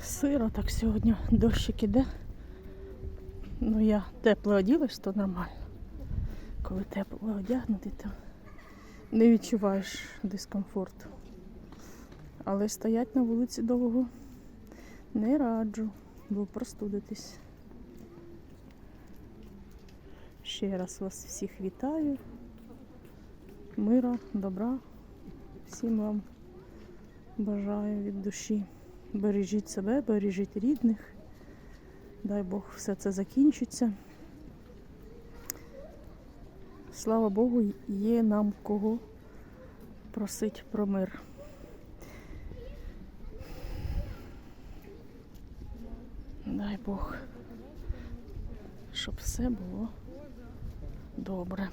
Сиро так сьогодні дощик іде. Ну я тепло оділась, то нормально. Коли тепло одягнути, то не відчуваєш дискомфорту. Але стоять на вулиці довго не раджу, бо простудитись. Ще раз вас всіх вітаю. Мира, добра. Всім вам бажаю від душі. Бережіть себе, бережіть рідних. Дай Бог, все це закінчиться. Слава Богу, є нам кого просить про мир. Дай Бог, щоб все було добре.